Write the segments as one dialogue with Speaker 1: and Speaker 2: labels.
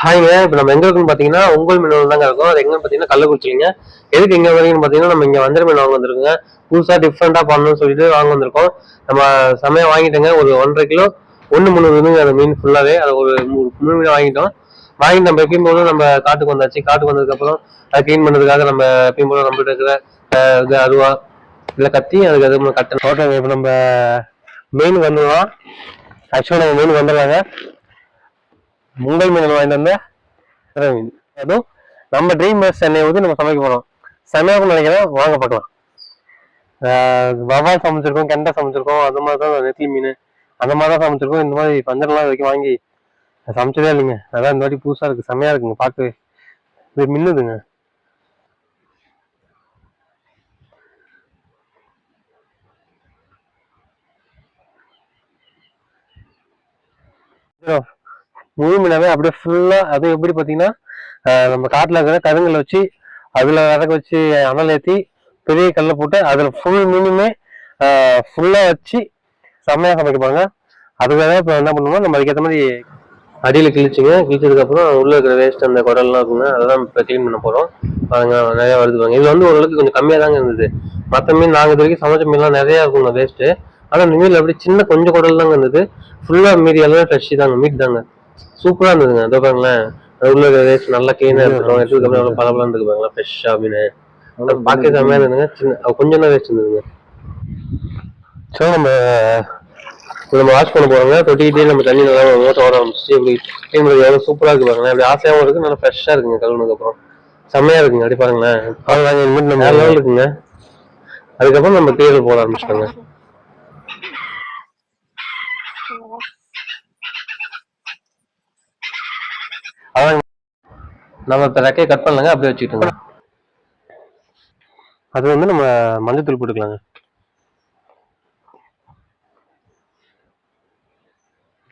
Speaker 1: ஹாய்ங்க இப்போ நம்ம எங்க இருக்குன்னு பார்த்தீங்கன்னா உங்கள் மீனவன் தாங்க இருக்கும். அது எங்கன்னு பார்த்தீங்கன்னா கள்ளக்குறிச்சிங்க எதுக்கு எங்க வரீங்கன்னு பார்த்தீங்கன்னா நம்ம இங்க வஞ்சர மீன் வாங்க வந்திருக்கோங்க. புதுசாக டிஃப்ரெண்ட்டாக பண்ணணும்னு சொல்லிட்டு வாங்க வந்திருக்கோம். நம்ம சமயம் வாங்கிட்டோங்க. ஒரு ஒன்றரை கிலோ ஒன்று முந்நூறு இருந்துங்க. அந்த மீன் ஃபுல்லாகவே அது ஒரு மூணு மூணு மீன் வாங்கிட்டோம். வாங்கி நம்ம எப்பயும் போதும் நம்ம காட்டுக்கு வந்தாச்சு. காட்டுக்கு வந்ததுக்கப்புறம் அதை க்ளீன் பண்ணுறதுக்காக நம்ம எப்பயும் போதும் நம்மகிட்ட இருக்கிற இது அருவா இல்லை கத்தி அதுக்கு அது கட்டணும். ஓகேங்க இப்போ நம்ம மீன் வந்துடலாம் ஆக்சுவலாக நம்ம மீன் வந்துடுறாங்க. முங்கல் மீன் வாங்கிட்டு வந்தேன் மீன் அதுவும் நம்ம ட்ரீம் சென்னை சென்னையை ஊற்றி நம்ம சமைக்க போகிறோம் சமையல் நினைக்கிறேன் வாங்க பார்க்கலாம். வவால் சமைச்சிருக்கோம் கெண்டை சமைச்சிருக்கோம் அது மாதிரி தான் நெத்திலி மீன் அந்த மாதிரி தான் சமைச்சிருக்கோம். இந்த மாதிரி பஞ்சரெல்லாம் வரைக்கும் வாங்கி சமைச்சதே இல்லைங்க. அதான் இந்த மாதிரி புதுசாக இருக்குது செமையாக இருக்குங்க பார்க்கவே. இது மின்னுதுங்க. முழு முழுமையாகவே அப்படியே ஃபுல்லாக அது எப்படி பார்த்தீங்கன்னா நம்ம காட்டில் இருக்கிற கருங்களை வச்சு அதில் விறகு வச்சு அனல் ஏற்றி பெரிய கல்லை போட்டு அதில் ஃபுல் மீனுமே ஃபுல்லாக வச்சு செம்மையா சமைக்கப்பாங்க அதுக்காக இப்போ என்ன பண்ணுவோம் நம்ம அதுக்கேற்ற மாதிரி அடியில் கிழிச்சுங்க. கிழிச்சதுக்கப்புறம் உள்ளே இருக்கிற வேஸ்ட் அந்த குடல்லாம் இருக்குங்க அதெல்லாம் இப்போ க்ளீன் பண்ண போகிறோம் பாருங்க நிறையா வருது பாருங்க. இது வந்து ஓரளவுக்கு கொஞ்சம் கம்மியாக தாங்க இருந்தது. மற்ற மீன் நாங்க இது வரைக்கும் சமைச்ச மீன்லாம் நிறையா இருக்குங்க வேஸ்ட்டு ஆனால் இந்த மீன்ல அப்படி சின்ன கொஞ்சம் குடல் தாங்க இருந்தது. ஃபுல்லாக மீதி எல்லாமே தாங்க மீட் தாங்க. சூப்பரா இருந்ததுங்க. அதோ பாருங்களேன். உள்ள வேஸ்ட் நல்லா கிளீனா இருக்கட்டும் எடுத்ததுக்கு அப்புறம் எவ்வளவு பளபளன்னு இருக்கு பாருங்களா ஃப்ரெஷ்ஷா அப்படின்னு பார்க்க செம்மையா இருந்ததுங்க. சின்ன கொஞ்சம் தான் வேஸ்ட் இருந்ததுங்க. ஸோ நம்ம நம்ம வாஷ் பண்ண போறோங்க. தொட்டிக்கிட்டே நம்ம தண்ணி நல்லா ஓட்ட வர ஆரம்பிச்சு இப்படி க்ளீன் பண்ணி எவ்வளவு சூப்பரா இருக்கு பாருங்களேன். அப்படி ஆசையாவும் இருக்கு. நல்லா ஃப்ரெஷ்ஷா இருக்குங்க கழுவுனதுக்கு அப்புறம். செம்மையா இருக்குங்க. அப்படி பாருங்களேன். அவ்வளவுதாங்க. இனிமேல் நம்ம வேற level இருக்குங்க. அதுக்கப்புறம் நம்ம கீழே போட ஆரம்பிச்சிட்டோங்க அதான் நம்ம இப்ப ரெக்கையை கட் பண்ணலங்க அப்படியே வச்சுக்கிட்டோங்க. அது வந்து நம்ம மஞ்சத்தூள் போட்டுக்கலாங்க.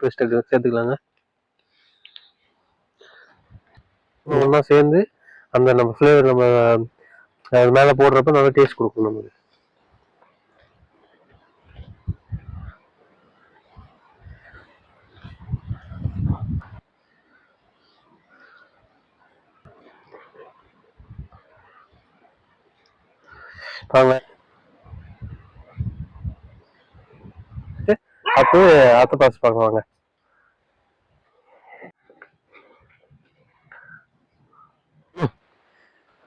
Speaker 1: பேஸ்ட் சேர்த்துக்கலாங்க. ஒன்றா சேர்ந்து அந்த நம்ம ஃப்ளேவர் நம்ம அது மேலே போடுறப்ப நல்லா டேஸ்ட் கொடுக்கும் நம்மளுக்கு வாங்க அப்போ அத்தை பாஸ் பார்க்க வாங்க.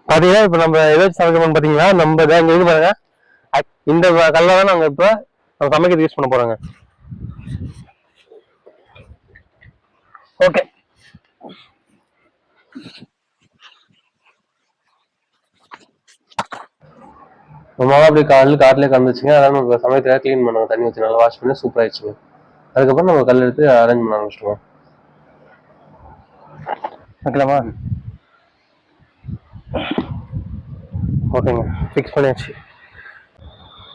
Speaker 1: பாத்தீங்கன்னா இப்ப நம்ம ஏதாச்சும் சமைக்கணும் பாத்தீங்கன்னா நம்ம இங்க இது பாருங்க. இந்த கல்லை தான் நாங்க இப்ப நம்ம சமைக்கிறது யூஸ் பண்ண போறோங்க. ஓகே ரொம்ப அப்படி கல் காட்டிலே கலந்துச்சுங்க அதனால் நம்ம சமயத்தில் க்ளீன் பண்ணோம் தண்ணி வச்சு நல்லா வாஷ் பண்ணி சூப்பராக ஆயிடுச்சுங்க. அதுக்கப்புறம் நம்ம கல் எடுத்து அரேஞ்ச் பண்ண ஆரம்பிச்சிடுவோம் வைக்கலாமா? ஓகேங்க. ஃபிக்ஸ் பண்ணியாச்சு.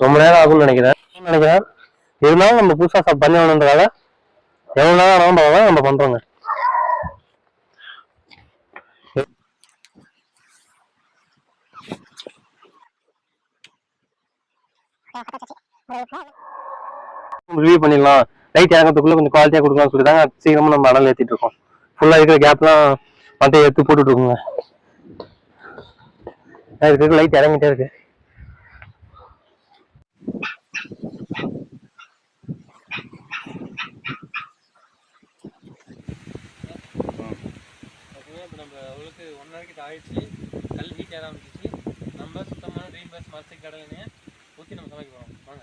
Speaker 1: ரொம்ப நேரம் ஆகும்னு நினைக்கிறேன். நினைக்கிறேன். இருந்தாலும் நம்ம புதுசாக பண்ணி வேணுன்றதால எவ்வளோ நேரம் ஆனாலும் நம்ம பண்ணுறோங்க ரிவ்யூ பண்ணிடலாம். லைட் இறங்கத்துக்குள்ள கொஞ்சம் குவாலிட்டியா கொடுக்கலாம்னு சொல்லி தாங்க சீக்கிரமா நம்ம அடல் ஏத்திட்டு இருக்கோம். ஃபுல்லா இருக்கிற கேப்லாம் மட்டையை எடுத்து போட்டுட்டு இருக்கோங்க. இருக்கிற லைட் இறங்கிட்டே இருக்கு. அவளுக்கு ஒன் நாளைக்கு ஆயிடுச்சு. கல் ஹீட் ஏற ஆரம்பிச்சிச்சு நம்ம சுத்தமான ட்ரீம் பஸ் மரத்துக்கு கடலைன்னு ஊற்றி நம்ம சமைக்க போகிறோம் வாங்க.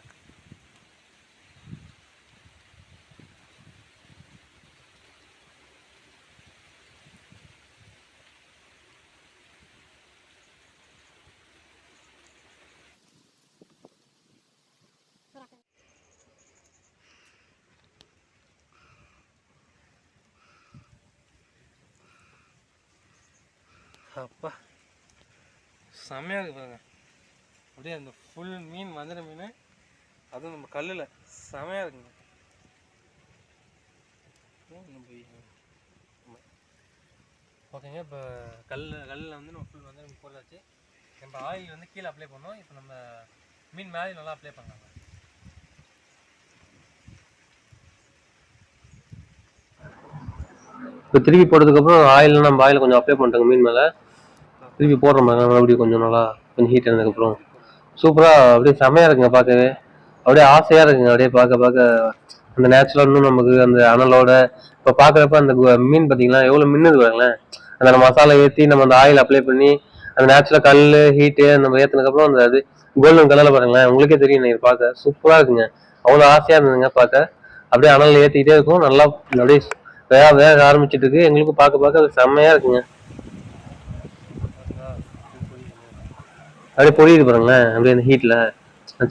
Speaker 1: அப்பா. செம்மையாக இருக்கு பாருங்க. அப்படியே அந்த ஃபுல் மீன் வஞ்சிர மீன் அதுவும் நம்ம கல்லில். செமையாக இருக்குங்க. ஓகேங்க இப்போ கல் கல்லில் வந்து நம்ம ஃபுல் வந்து நம்ம போடுறாச்சு நம்ம ஆயில் வந்து கீழே அப்ளை பண்ணோம். இப்போ நம்ம மீன் மேலே நல்லா அப்ளை பண்ணலாங்க இப்போ திருப்பி போட்டதுக்கப்புறம் ஆயில் நம்ம ஆயில் கொஞ்சம் அப்ளை பண்ணிட்டோங்க மீன் மேலே. திருப்பி போடுற மாதிரி மறுபடியும் கொஞ்சம் நல்லா கொஞ்சம் ஹீட் ஆனதுக்கப்புறம். சூப்பராக அப்படியே செமையாக இருக்குங்க பார்க்கவே. அப்படியே ஆசையாக இருக்குங்க அப்படியே பார்க்க பார்க்க. அந்த நேச்சுரல் இன்னும் நமக்கு அந்த அனலோட இப்போ பார்க்குறப்ப அந்த மீன் பார்த்தீங்கன்னா எவ்வளோ மின்னுது பாருங்களேன். அந்த மசாலா ஏற்றி நம்ம அந்த ஆயில் அப்ளை பண்ணி அந்த நேச்சுரல் கல் ஹீட்டு நம்ம ஏற்றினதுக்கப்புறம் அந்த அது கோல்டன் கலரில் பாருங்களேன் உங்களுக்கே தெரியும் நீங்கள் பார்க்க. சூப்பராக இருக்குங்க. அவ்வளோ ஆசையாக இருந்ததுங்க பார்க்க. அப்படியே அனல் ஏற்றிக்கிட்டே இருக்கும். நல்லா அப்படியே வேக வேக ஆரம்பிச்சிட்டு இருக்கு. எங்களுக்கும் பார்க்க பார்க்க அது செம்மையாக இருக்குங்க. அப்படியே பொரியுது பாருங்களேன். அப்படியே அந்த ஹீட்டில்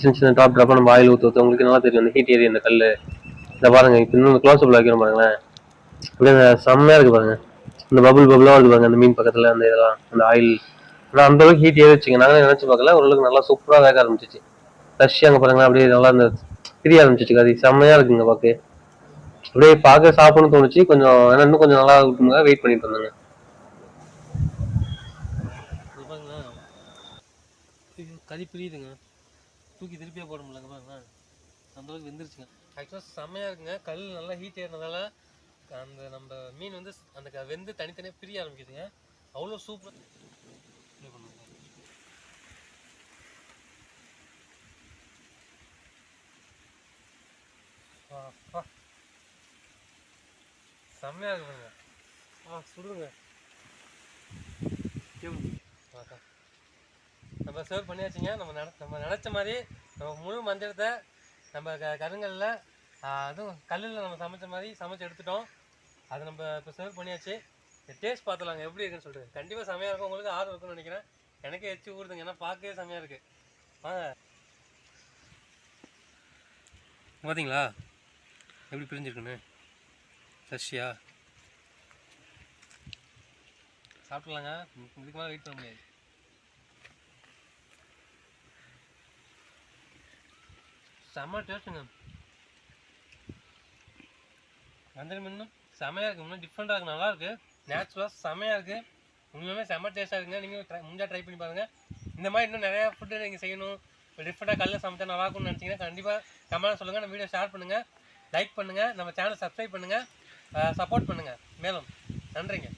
Speaker 1: சின்ன சின்ன டாப் ட்ராப்பாக நம்ம ஆயில் ஊற்று ஊற்று உங்களுக்கு நல்லா தெரியும். அந்த ஹீட் ஏறி அந்த கல் இந்த பாருங்க இப்போ இன்னும் க்ளோஸ் அப்ல வைக்கிறோம் பாருங்களேன். அப்படியே அந்த செம்மையாக இருக்கு பாருங்க. இந்த பபுள் பபுளாக வருது பாருங்க அந்த மீன் பக்கத்தில் அந்த இதெல்லாம் அந்த ஆயில் ஆனால் அந்த அளவுக்கு ஹீட் ஏறிச்சுங்க நாங்களே நினச்சி பார்க்கல. ஓரளவுக்கு நல்லா சூப்பராக வேக ஆரம்பிச்சிச்சு. ரஷ்யா அங்கே பாருங்களேன். அப்படியே நல்லா அந்த பிரிய ஆரம்பிச்சிச்சு. அது செம்மையாக இருக்குங்க பார்க்க அப்படியே பார்க்க சாப்பிடணும்னு தோணுச்சு. கொஞ்சம் இன்னும் கொஞ்சம் நல்லா இருக்குங்க. வெயிட் பண்ணிட்டு இருந்தாங்க. கறி பிரியுதுங்க. தூக்கி திருப்பியே போட முடியலங்க பாருங்க. அந்தளவுக்கு வெந்துருச்சுங்க. ஆக்சுவலாக செம்மையாக இருக்குங்க. கல் நல்லா ஹீட் ஏறினதால அந்த நம்ம மீன் வந்து அந்த க- வெந்து தனித்தனியாக பிரிய ஆரம்பிக்குதுங்க. அவ்வளோ சூப்பர் செம்மையாக இருக்குங்க ஆ சுடுங்க. ஆஹா. நம்ம சர்வ் பண்ணியாச்சுங்க. நம்ம நட நம்ம நினச்ச மாதிரி நம்ம முழு மந்திரத்தை நம்ம க கருங்கல்ல அதுவும் கல்லில் நம்ம சமைச்ச மாதிரி சமைச்சு எடுத்துட்டோம். அதை நம்ம இப்போ சர்வ் பண்ணியாச்சு. டேஸ்ட் பார்த்துலாங்க எப்படி இருக்குன்னு சொல்லிட்டு கண்டிப்பாக செமையாக இருக்கும். உங்களுக்கு ஆர்வம் இருக்கும்னு நினைக்கிறேன். எனக்கே எச்சு ஊறுதுங்க. ஏன்னா பார்க்கவே செமையாக இருக்குது வாங்க. பார்த்தீங்களா எப்படி பிரிஞ்சிருக்குன்னு? ஃப்ரெஷ்ஷியா சாப்பிட்லாங்க இதுக்கு மேலே வெயிட் பண்ண முடியாது. செம்ம டேஸ்ட்டுங்க மஞ்சள் இன்னும் செமையாக இருக்குது இன்னும் டிஃப்ரெண்ட்டாக இருக்குது நல்லாயிருக்கு நேச்சுரலாக செமையாக இருக்குது உண்மையுமே செம்ம டேஸ்ட்டாக இருக்குங்க. நீங்கள் ட்ரை முடிஞ்சால் ட்ரை பண்ணி பாருங்கள் இந்த மாதிரி இன்னும் நிறையா ஃபுட்டு நீங்கள் செய்யணும். டிஃப்ரெண்ட்டாக கல்லில் சமைச்சா நல்லா இருக்கும்னு நினச்சிங்கன்னா கண்டிப்பாக கமெண்ட் சொல்லுங்கள் நம்ம வீடியோ ஷேர் பண்ணுங்கள் லைக் பண்ணுங்கள் நம்ம சேனல் சப்ஸ்கிரைப் பண்ணுங்கள் சப்போர்ட் பண்ணுங்கள் மேலும் நன்றிங்க.